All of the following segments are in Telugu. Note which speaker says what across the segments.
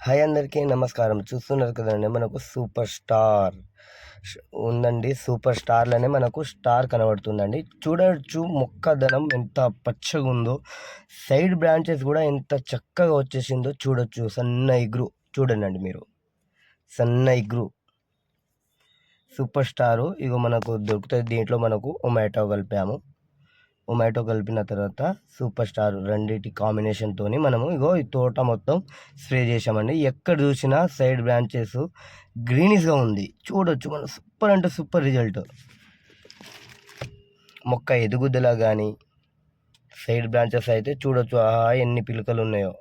Speaker 1: హాయ్ అందరికీ నమస్కారం. చూస్తున్నారు కదండి మనకు సూపర్ స్టార్ ఉందండి. సూపర్ స్టార్లోనే మనకు స్టార్ కనబడుతుందండి. చూడవచ్చు మొక్కదనం ఎంత పచ్చగా ఉందో సైడ్ బ్రాంచెస్ కూడా ఎంత చక్కగా వచ్చేసిందో చూడొచ్చు. సన్న ఇగ్రు చూడండి మీరు. సన్న ఇగ్రు సూపర్ స్టారు. ఇగో మనకు దొరుకుతుంది. దీంట్లో మనకు ఒమాటో కలిపాము. ఒమాటో కలిపిన తర్వాత సూపర్ స్టార్ రెండింటి కాంబినేషన్తో మనము ఇగో ఈ తోట మొత్తం స్ప్రే చేసామండి ఎక్కడ చూసినా సైడ్ బ్రాంచెస్ గ్రీనిష్గా ఉంది. చూడొచ్చు మనం సూపర్ అంటే సూపర్ రిజల్ట్ మొక్క ఎదుగుదల కానీ సైడ్ బ్రాంచెస్ అయితే చూడొచ్చు. ఆహా ఎన్ని పిలుకలు ఉన్నాయో.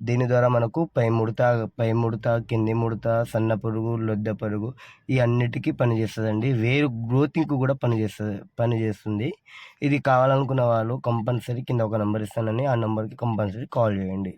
Speaker 1: దీని ద్వారా మనకు పై ముడత పై ముడత కింది ముడత సన్న పురుగు లొద్దె పురుగు ఈ అన్నిటికీ పనిచేస్తుందండి వేరు గ్రోతింగ్కి కూడా పనిచేస్తుంది పనిచేస్తుంది ఇది కావాలనుకున్న వాళ్ళు కంపల్సరీ కింద ఒక నెంబర్ ఇస్తానని ఆ నెంబర్కి కంపల్సరీ కాల్ చేయండి.